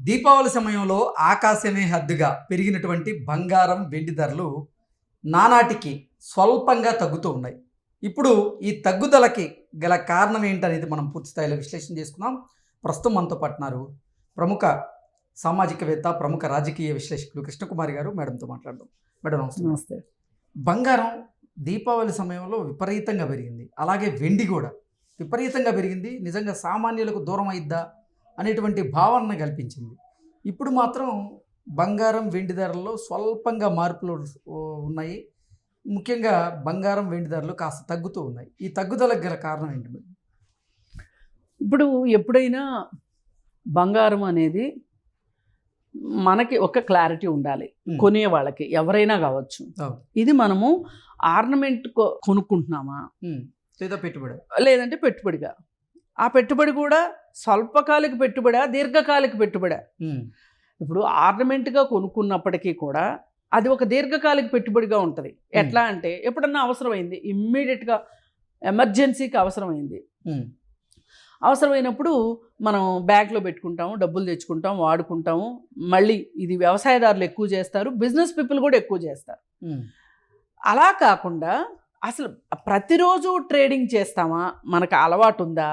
దీపావళి సమయంలో ఆకాశమే హద్దుగా పెరిగినటువంటి బంగారం వెండి ధరలు నానాటికి స్వల్పంగా తగ్గుతూ ఉన్నాయి. ఇప్పుడు ఈ తగ్గుదలకి గల కారణం ఏంటనేది మనం పూర్తి స్థాయిలో విశ్లేషణ చేసుకున్నాం ప్రస్తుతం మనతో పట్టినారు ప్రముఖ సామాజికవేత్త ప్రముఖ రాజకీయ విశ్లేషకులు కృష్ణకుమారి గారు. మేడంతో మాట్లాడదాం. మేడం నమస్తే. నమస్తే. బంగారం దీపావళి సమయంలో విపరీతంగా పెరిగింది. అలాగే వెండి కూడా విపరీతంగా పెరిగింది. నిజంగా సామాన్యులకు దూరం అయిద్దా? అనేటువంటి భావన కల్పించింది. ఇప్పుడు మాత్రం బంగారం వెండి ధరల్లో స్వల్పంగా మార్పులు ఉన్నాయి. ముఖ్యంగా బంగారం వెండి ధరలు కాస్త తగ్గుతూ ఉన్నాయి. ఈ తగ్గుదలకు గల కారణం ఏంటి ఇప్పుడు ఎప్పుడైనా బంగారం అనేది మనకి ఒక క్లారిటీ ఉండాలి. కొనే వాళ్ళకి ఎవరైనా కావచ్చు. ఇది మనము ఆర్నమెంట్ కొనుక్కుంటున్నామా? లేదా పెట్టుబడి? లేదంటే పెట్టుబడిగా. ఆ పెట్టుబడి కూడా స్వల్పకాలిక పెట్టుబడా దీర్ఘకాలిక పెట్టుబడా? ఇప్పుడు ఆర్నమెంట్గా కొనుక్కున్నప్పటికీ కూడా అది ఒక దీర్ఘకాలిక పెట్టుబడిగా ఉంటుంది. ఎట్లా అంటే ఎప్పుడన్నా అవసరమైంది ఇమ్మీడియట్గా ఎమర్జెన్సీకి అవసరమైంది. అవసరమైనప్పుడు మనం బ్యాంక్లో పెట్టుకుంటాము డబ్బులు తెచ్చుకుంటాం వాడుకుంటాము మళ్ళీ ఇది వ్యవసాయదారులు ఎక్కువ చేస్తారు బిజినెస్ పీపుల్ కూడా ఎక్కువ చేస్తారు. అలా కాకుండా అసలు ప్రతిరోజు ట్రేడింగ్ చేస్తామా? మనకు అలవాటు ఉందా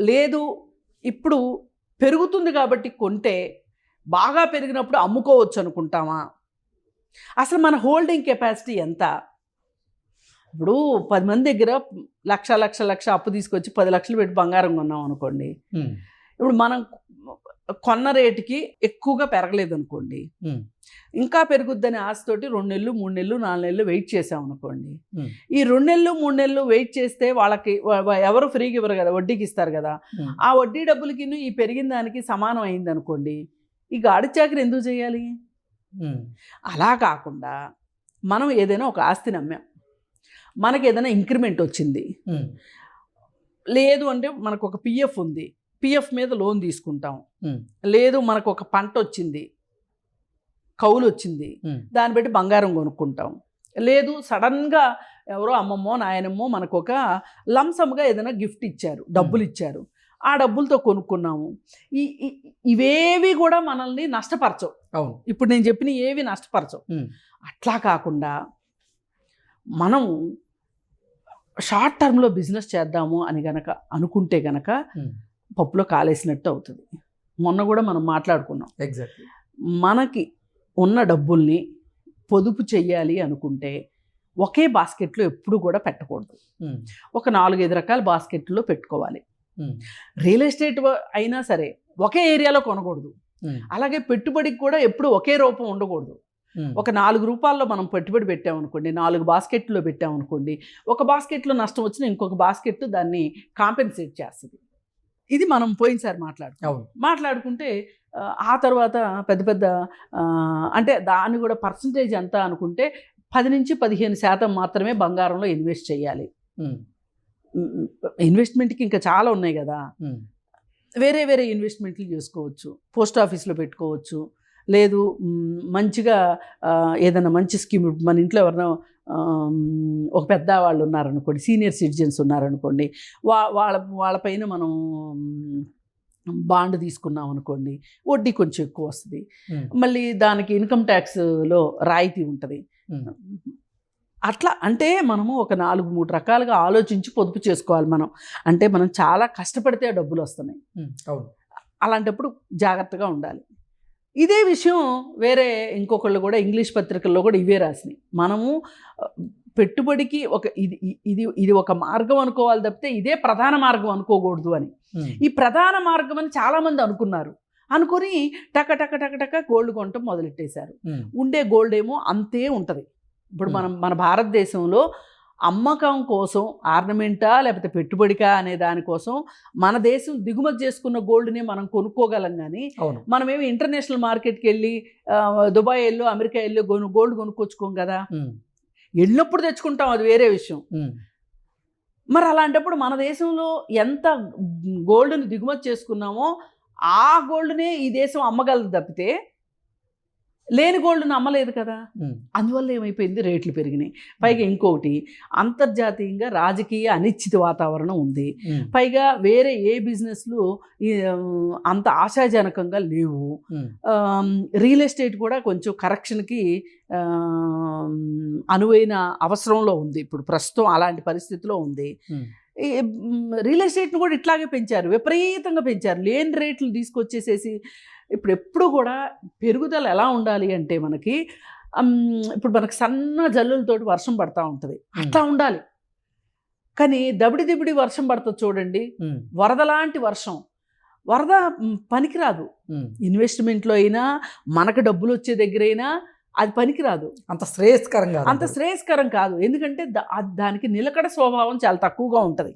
లేదు ఇప్పుడు పెరుగుతుంది కాబట్టి కొంటే బాగా పెరిగినప్పుడు అమ్ముకోవచ్చు అనుకుంటామా? అసలు మన హోల్డింగ్ కెపాసిటీ ఎంత? ఇప్పుడు పది మంది దగ్గర లక్ష లక్ష లక్ష అప్పు తీసుకొచ్చి పది లక్షలు పెట్టి బంగారం కొన్నాం అనుకోండి. ఇప్పుడు మనం కొన్న రేటుకి ఎక్కువగా పెరగలేదు అనుకోండి ఇంకా పెరుగుద్దని ఆశతోటి రెండు నెలలు మూడు నెలలు నాలుగు నెలలు వెయిట్ చేసాం అనుకోండి. ఈ రెండు నెలలు మూడు నెలలు వెయిట్ చేస్తే వాళ్ళకి ఎవరు ఫ్రీగా ఇవ్వరు కదా వడ్డీకి ఇస్తారు కదా ఆ వడ్డీ డబ్బులకి ఈ పెరిగిన దానికి సమానం అయింది అనుకోండి ఈ గాడి చాకరి ఎందుకు చేయాలి? అలా కాకుండా మనం ఏదైనా ఒక ఆస్తిని అమ్మాం మనకి ఏదైనా ఇంక్రిమెంట్ వచ్చింది. లేదు అంటే మనకు ఒక పిఎఫ్ ఉంది. పిఎఫ్ మీద లోన్ తీసుకుంటాం. లేదు మనకు ఒక పంట వచ్చింది. కౌలు వచ్చింది. దాన్ని బట్టి బంగారం కొనుక్కుంటాం. లేదు సడన్గా ఎవరో అమ్మమ్మో నాయనమ్మో మనకు ఒక లంసమ్గా ఏదైనా గిఫ్ట్ ఇచ్చారు డబ్బులు ఇచ్చారు. ఆ డబ్బులతో కొనుక్కున్నాము. ఈ ఇవేవి కూడా మనల్ని నష్టపరచవు. అవును. ఇప్పుడు నేను చెప్పిన ఏవి నష్టపరచవు. అట్లా కాకుండా మనం షార్ట్ టర్మ్లో బిజినెస్ చేద్దాము అని గనక అనుకుంటే గనక పప్పులో కాలేసినట్టు అవుతుంది. మొన్న కూడా మనం మాట్లాడుకున్నాం. ఎగ్జాక్ట్లీ మనకి ఉన్న డబ్బుల్ని పొదుపు చెయ్యాలి అనుకుంటే ఒకే బాస్కెట్లో ఎప్పుడు కూడా పెట్టకూడదు. ఉమ్, ఒక నాలుగైదు రకాల బాస్కెట్లో పెట్టుకోవాలి. ఉమ్, రియల్ ఎస్టేట్ అయినా సరే ఒకే ఏరియాలో కొనకూడదు. ఉమ్, అలాగే పెట్టుబడికి కూడా ఎప్పుడు ఒకే రూపం ఉండకూడదు. ఒక నాలుగు రూపాల్లో మనం పెట్టుబడి పెట్టామనుకోండి నాలుగు బాస్కెట్లో పెట్టామనుకోండి ఒక బాస్కెట్లో నష్టం వచ్చిన ఇంకొక బాస్కెట్ దాన్ని కాంపెన్సేట్ చేస్తుంది. ఇది మనం పోయినసారి మాట్లాడుతాం మాట్లాడుకుంటే ఆ, తర్వాత పెద్ద పెద్ద అంటే దాన్ని కూడా పర్సంటేజ్ ఎంత అనుకుంటే పది నుంచి పదిహేను శాతం మాత్రమే బంగారంలో ఇన్వెస్ట్ చేయాలి. ఇన్వెస్ట్మెంట్కి ఇంకా చాలా ఉన్నాయి కదా. వేరే వేరే ఇన్వెస్ట్మెంట్లు చేసుకోవచ్చు. పోస్ట్ ఆఫీస్లో పెట్టుకోవచ్చు. లేదు మంచిగా ఏదైనా మంచి స్కీమ్ మన ఇంట్లో ఎవరైనా ఒక పెద్ద వాళ్ళు ఉన్నారనుకోండి సీనియర్ సిటిజన్స్ ఉన్నారనుకోండి వా వాళ్ళ వాళ్ళపైన మనం బాండ్ తీసుకున్నాం అనుకోండి వడ్డీ కొంచెం ఎక్కువ వస్తుంది. మళ్ళీ దానికి ఇన్కమ్ ట్యాక్స్లో రాయితీ ఉంటుంది. అట్లా అంటే మనము ఒక నాలుగు మూడు రకాలుగా ఆలోచించి పొదుపు చేసుకోవాలి మనం. అంటే మనం చాలా కష్టపడితే డబ్బులు వస్తున్నాయి. అలాంటప్పుడు జాగ్రత్తగా ఉండాలి. ఇదే విషయం వేరే ఇంకొకళ్ళు కూడా ఇంగ్లీష్ పత్రికల్లో కూడా ఇవే రాసినాయి. మనము పెట్టుబడికి ఒక ఇది ఇది ఇది ఒక మార్గం అనుకోవాలి తప్పితే ఇదే ప్రధాన మార్గం అనుకోకూడదు అని. ఈ ప్రధాన మార్గం అని చాలామంది అనుకున్నారు. అనుకుని టక టక టక టక గోల్డ్ కొనటం మొదలెట్టేశారు. ఉండే గోల్డ్ ఏమో అంతే ఉంటుంది. ఇప్పుడు మనం మన భారతదేశంలో అమ్మకం కోసం ఆర్నమెంటా లేకపోతే పెట్టుబడికా అనే దానికోసం మన దేశం దిగుమతి చేసుకున్న గోల్డ్నే మనం కొనుక్కోగలం కానీ మనమేమి ఇంటర్నేషనల్ మార్కెట్కి వెళ్ళి దుబాయ్ వెళ్ళి అమెరికా వెళ్ళి గోను గోల్డ్ కొనుక్కొచ్చుకోం కదా? వెళ్ళినప్పుడు తెచ్చుకుంటాం అది వేరే విషయం. మరి అలాంటప్పుడు మన దేశంలో ఎంత గోల్డ్ని దిగుమతి చేసుకున్నామో ఆ గోల్డ్నే ఈ దేశం అమ్మగలదు తప్పితే లేని గోల్డ్ నమ్మలేదు కదా. అందువల్ల ఏమైపోయింది? రేట్లు పెరిగినాయి. పైగా ఇంకొకటి అంతర్జాతీయంగా రాజకీయ అనిశ్చిత వాతావరణం ఉంది. పైగా వేరే ఏ బిజినెస్లు అంత ఆశాజనకంగా లేవు. రియల్ ఎస్టేట్ కూడా కొంచెం కరెక్షన్కి అనువైన అవసరంలో ఉంది. ఇప్పుడు ప్రస్తుతం అలాంటి పరిస్థితిలో ఉంది. రియల్ ఎస్టేట్ని కూడా ఇట్లాగే పెంచారు. విపరీతంగా పెంచారు. లేని రేట్లు తీసుకొచ్చేసేసి ఇప్పుడు ఎప్పుడు కూడా పెరుగుదల ఎలా ఉండాలి అంటే మనకి ఇప్పుడు మనకు సన్న జల్లులతోటి వర్షం పడతా ఉంటుంది. అట్లా ఉండాలి. కానీ దబిడి దిబిడి వర్షం పడుతుంది చూడండి. వరద లాంటి వర్షం. వరద పనికిరాదు. ఇన్వెస్ట్మెంట్లో అయినా మనకు డబ్బులు వచ్చే దగ్గరైనా అది పనికిరాదు. అంత శ్రేయస్కరంగా అంత శ్రేయస్కరం కాదు. ఎందుకంటే దానికి నిలకడ స్వభావం చాలా తక్కువగా ఉంటుంది.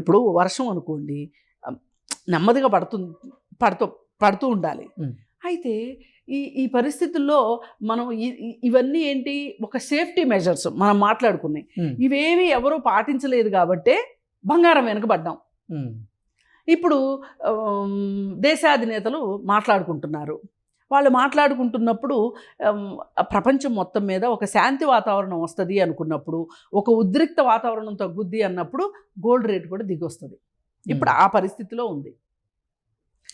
ఇప్పుడు వర్షం అనుకోండి నెమ్మదిగా పడుతుంది పడుతూ పడుతూ ఉండాలి. అయితే ఈ ఈ పరిస్థితుల్లో మనం ఇవన్నీ ఏంటి? ఒక సేఫ్టీ మెజర్స్ మనం మాట్లాడుకున్నాయి. ఇవేవి ఎవరూ పాటించలేదు కాబట్టే బంగారం వెనకబడ్డాం. ఇప్పుడు దేశాధినేతలు మాట్లాడుకుంటున్నారు. వాళ్ళు మాట్లాడుకుంటున్నప్పుడు ప్రపంచం మొత్తం మీద ఒక శాంతి వాతావరణం వస్తుంది అనుకున్నప్పుడు ఒక ఉద్రిక్త వాతావరణం తగ్గుద్ది అన్నప్పుడు గోల్డ్ రేట్ కూడా దిగొస్తుంది. ఇప్పుడు ఆ పరిస్థితిలో ఉంది.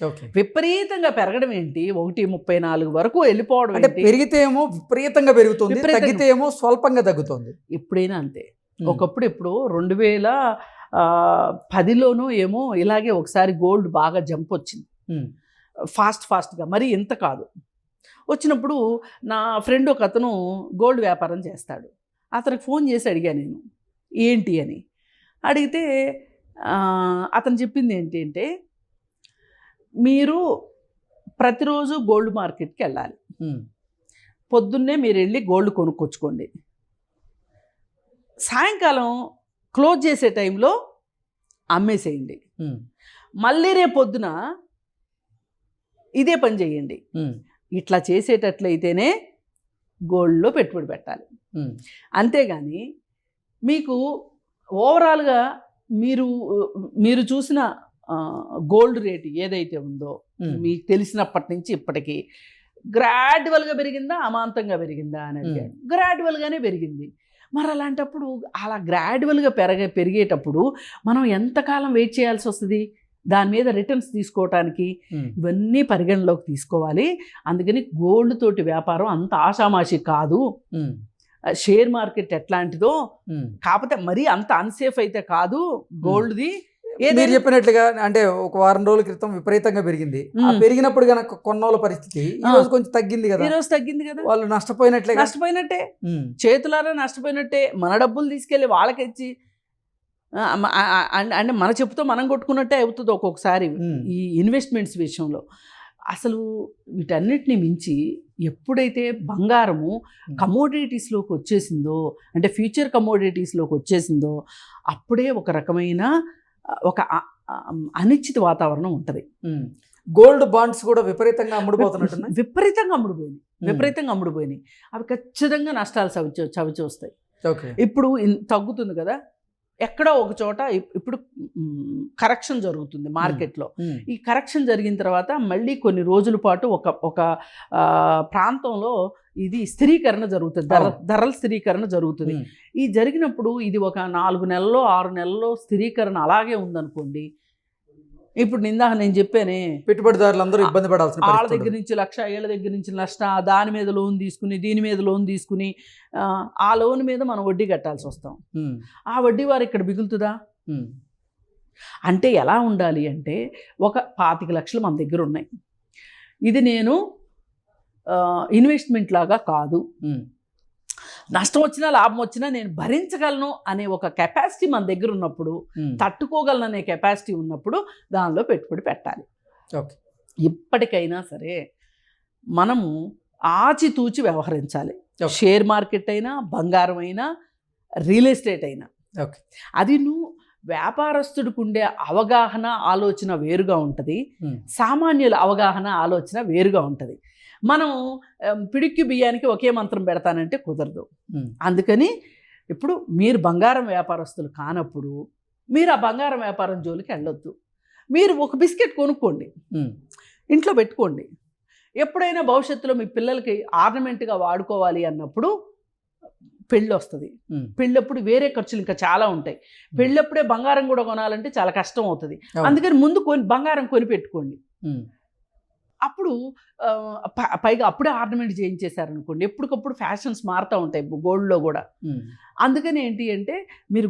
ఓకే. విపరీతంగా పెరగడం ఏంటి? ఒకటి ముప్పై నాలుగు వరకు వెళ్ళిపోవడం అంటే పెరిగితే ఏమో విపరీతంగా పెరుగుతుంది. తగ్గితే ఏమో స్వల్పంగా తగ్గుతుంది. ఎప్పుడైనా అంతే. ఒకప్పుడు ఇప్పుడు రెండు వేల పదిలోనూ ఏమో ఇలాగే ఒకసారి గోల్డ్ బాగా జంప్ వచ్చింది. ఫాస్ట్ ఫాస్ట్గా మరి ఇంత కాదు. వచ్చినప్పుడు నా ఫ్రెండ్ ఒక అతను గోల్డ్ వ్యాపారం చేస్తాడు. అతనికి ఫోన్ చేసి అడిగా నేను ఏంటి? అని. అడిగితే అతను చెప్పింది ఏంటి అంటే మీరు ప్రతిరోజు గోల్డ్ మార్కెట్కి వెళ్ళాలి. పొద్దున్నే మీరు వెళ్ళి గోల్డ్ కొనుక్కొచ్చుకోండి. సాయంకాలం క్లోజ్ చేసే టైంలో అమ్మేసేయండి. మళ్ళీ రేపు పొద్దున ఇదే పని చేయండి. ఇట్లా చేసేటట్లయితేనే గోల్డ్లో పెట్టుబడి పెట్టాలి. అంతేగాని మీకు ఓవరాల్గా మీరు మీరు చూసిన గోల్డ్ రేటు ఏదైతే ఉందో మీకు తెలిసినప్పటి నుంచి ఇప్పటికీ గ్రాడ్యువల్గా పెరిగిందా అమాంతంగా పెరిగిందా అని అడిగాడు గ్రాడ్యువల్గానే పెరిగింది. మరి అలాంటప్పుడు అలా గ్రాడ్యువల్గా పెరగ పెరిగేటప్పుడు మనం ఎంతకాలం వెయిట్ చేయాల్సి వస్తుంది? దాని మీద రిటర్న్స్ తీసుకోవటానికి ఇవన్నీ పరిగణలోకి తీసుకోవాలి. అందుకని గోల్డ్ తోటి వ్యాపారం అంత ఆషామాషి కాదు. షేర్ మార్కెట్ ఎట్లాంటిదో. కాకపోతే మరీ అంత అన్సేఫ్ అయితే కాదు గోల్డ్ది మీరు చెప్పినట్లుగా అంటే ఒక వారం రోజుల క్రితం విపరీతంగా పెరిగింది. పెరిగినప్పుడు గనక కొన్నోళ్ళ పరిస్థితి ఈ. రోజు కొంచెం తగ్గింది కదా. ఈరోజు తగ్గింది కదా. వాళ్ళు నష్టపోయినట్లే నష్టపోయినట్టే. చేతులారా నష్టపోయినట్టే. మన డబ్బులు తీసుకెళ్ళి వాళ్ళకి ఇచ్చి అంటే మన చెప్పుతో మనం కొట్టుకున్నట్టే అవుతుంది ఒక్కొక్కసారి ఈ ఇన్వెస్ట్మెంట్స్ విషయంలో. అసలు వీటన్నిటిని మించి ఎప్పుడైతే బంగారము కమోడిటీస్లోకి వచ్చేసిందో అంటే ఫ్యూచర్ కమోడిటీస్లోకి వచ్చేసిందో అప్పుడే ఒక రకమైన ఒక అనిశ్చిత వాతావరణం ఉంటుంది. గోల్డ్ బాండ్స్ కూడా విపరీతంగా అమ్ముడుపోతున్నట్టున్నాయి? విపరీతంగా అమ్ముడుపోయినాయి. విపరీతంగా అమ్ముడుపోయినాయి. అవి ఖచ్చితంగా నష్టాలు చవి చవి చూస్తాయి ఓకే. ఇప్పుడు తగ్గుతుంది కదా? ఎక్కడో ఒక చోట ఇప్- ఇప్పుడు కరెక్షన్ జరుగుతుంది మార్కెట్లో. ఈ కరెక్షన్ జరిగిన తర్వాత మళ్ళీ కొన్ని రోజుల పాటు ఒక ఒక ప్రాంతంలో ఇది స్థిరీకరణ జరుగుతుంది. ధర. ధరల స్థిరీకరణ జరుగుతుంది. ఈ జరిగినప్పుడు ఇది ఒక నాలుగు నెలల్లో ఆరు నెలల్లో స్థిరీకరణ అలాగే ఉందనుకోండి ఇప్పుడు నిందాక నేను చెప్పానే పెట్టుబడిదారులందరూ ఇబ్బంది పడాల్సిన వాళ్ళ దగ్గర నుంచి లక్ష ఏళ్ళ దగ్గర నుంచి నష్ట దాని మీద లోన్ తీసుకుని దీని మీద లోన్ తీసుకుని ఆ, లోన్ మీద మనం వడ్డీ కట్టాల్సి వస్తాం. ఆ వడ్డీ వారు ఇక్కడ మిగులుతుందా? అంటే ఎలా ఉండాలి అంటే ఒక పాతిక లక్షలు మన దగ్గర ఉన్నాయి. ఇది నేను ఇన్వెస్ట్మెంట్ లాగా కాదు. నష్టం వచ్చినా లాభం వచ్చినా నేను భరించగలను అనే ఒక కెపాసిటీ మన దగ్గర ఉన్నప్పుడు తట్టుకోగలను అనే కెపాసిటీ ఉన్నప్పుడు దానిలో పెట్టుబడి పెట్టాలి. ఓకే. ఇప్పటికైనా సరే మనము ఆచితూచి వ్యవహరించాలి. షేర్ మార్కెట్ అయినా బంగారం అయినా రియల్ ఎస్టేట్ అయినా. ఓకే. అది నువ్వు వ్యాపారస్తుడికి ఉండే అవగాహన ఆలోచన వేరుగా ఉంటుంది. సామాన్యుల అవగాహన ఆలోచన వేరుగా ఉంటుంది. మనం పిడిక్కి బియ్యానికి ఒకే మంత్రం పెడతానంటే కుదరదు. అందుకని ఇప్పుడు మీరు బంగారం వ్యాపారస్తులు కానప్పుడు మీరు ఆ బంగారం వ్యాపారం జోలికి వెళ్ళొద్దు. మీరు ఒక బిస్కెట్ కొనుక్కోండి. ఇంట్లో పెట్టుకోండి. ఎప్పుడైనా భవిష్యత్తులో మీ పిల్లలకి ఆర్నమెంట్గా వాడుకోవాలి అన్నప్పుడు పెళ్ళి వస్తుంది. పెళ్ళప్పుడు వేరే ఖర్చులు ఇంకా చాలా ఉంటాయి. పెళ్ళప్పుడే బంగారం కూడా కొనాలంటే చాలా కష్టం అవుతుంది. అందుకని ముందు కొని బంగారం కొని పెట్టుకోండి. అప్పుడు పైగా అప్పుడే ఆర్నమెంట్ చేయించేశారనుకోండి. ఎప్పటికప్పుడు ఫ్యాషన్స్ మారుతూ ఉంటాయి గోల్డ్లో కూడా. అందుకని ఏంటి అంటే మీరు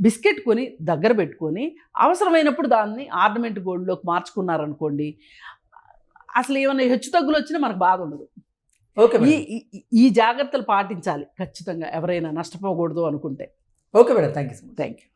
బిస్కెట్ కొని దగ్గర పెట్టుకొని అవసరమైనప్పుడు దాన్ని ఆర్నమెంట్ గోల్డ్లోకి మార్చుకున్నారనుకోండి అసలు ఏమైనా హెచ్చు తగ్గులు వచ్చినా మనకు బాధ ఉండదు. ఓకే ఈ ఈ- ఈ జాగ్రత్తలు పాటించాలి ఖచ్చితంగా ఎవరైనా నష్టపోకూడదు అనుకుంటే. Okay madam. Thank you so much. Thank you